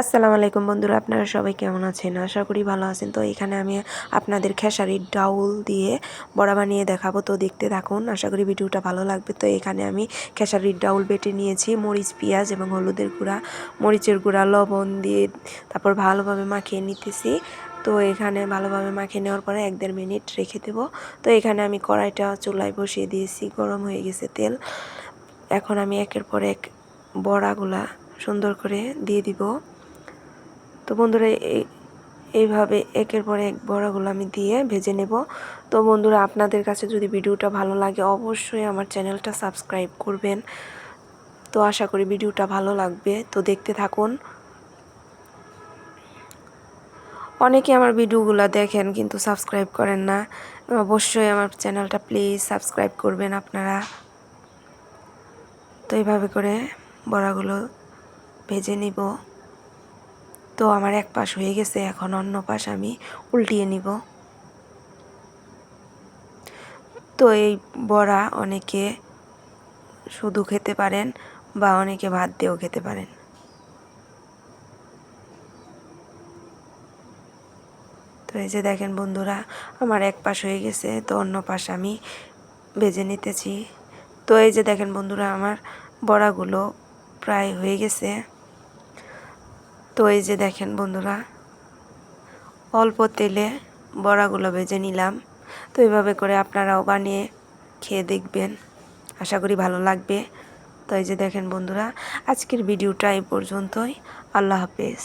আসসালামু আলাইকুম বন্ধুরা, আপনারা সবাই কেমন আছেন? আশা করি ভালো আছেন। তো এখানে আমি আপনাদের খেসারির ডাউল দিয়ে বড়া বানিয়ে দেখাবো। তো দেখতে থাকুন, আশা করি ভিডিওটা ভালো লাগবে। তো এখানে আমি খেসারির ডাউল বেটে নিয়েছি, মরিচ, পেঁয়াজ এবং হলুদের গুঁড়া, মরিচের গুঁড়া, লবণ দিয়ে তারপর ভালোভাবে মাখিয়ে নিতেছি। তো এখানে ভালোভাবে মাখিয়ে নেওয়ার পরে এক দেড় মিনিট রেখে দেবো। তো এখানে আমি কড়াইটা চুলায় বসিয়ে দিয়েছি, গরম হয়ে গেছে তেল। এখন আমি একের পর এক বড়াগুলা সুন্দর করে দিয়ে দিব। তো বন্ধুরা এই এইভাবে একের পর এক বড়াগুলো আমি দিয়ে ভেজে নেব। তো বন্ধুরা, আপনাদের কাছে যদি ভিডিওটা ভালো লাগে, অবশ্যই আমার চ্যানেলটা সাবস্ক্রাইব করবেন। তো আশা করি ভিডিওটা ভালো লাগবে। তো দেখতে থাকুন। অনেকে আমার ভিডিওগুলো দেখেন কিন্তু সাবস্ক্রাইব করেন না। অবশ্যই আমার চ্যানেলটা প্লিজ সাবস্ক্রাইব করবেন আপনারা। তো এইভাবে করে বড়াগুলো ভেজে নিব। তো আমার এক পাশ হয়ে গেছে, এখন অন্য পাশ আমি উল্টিয়ে নিব। তো এই বড়া অনেকে শুধু খেতে পারেন বা অনেকে ভাত দিয়েও খেতে পারেন। তো এই যে দেখেন বন্ধুরা, আমার এক পাশ হয়ে গেছে, তো অন্য পাশ আমি ভেজে নিতেছি। তো এই যে দেখেন বন্ধুরা, আমার বড়াগুলো প্রায় হয়ে গেছে। তো এই যে দেখেন বন্ধুরা, অল্প তেলে বড়াগুলো ভেজে নিলাম। তো এইভাবে করে আপনারাও বানিয়ে খেয়ে দেখবেন। আশা করি ভালো লাগবে। তো এই যে দেখেন বন্ধুরা, আজকের ভিডিওটা এই পর্যন্তই। আল্লাহ হাফেজ।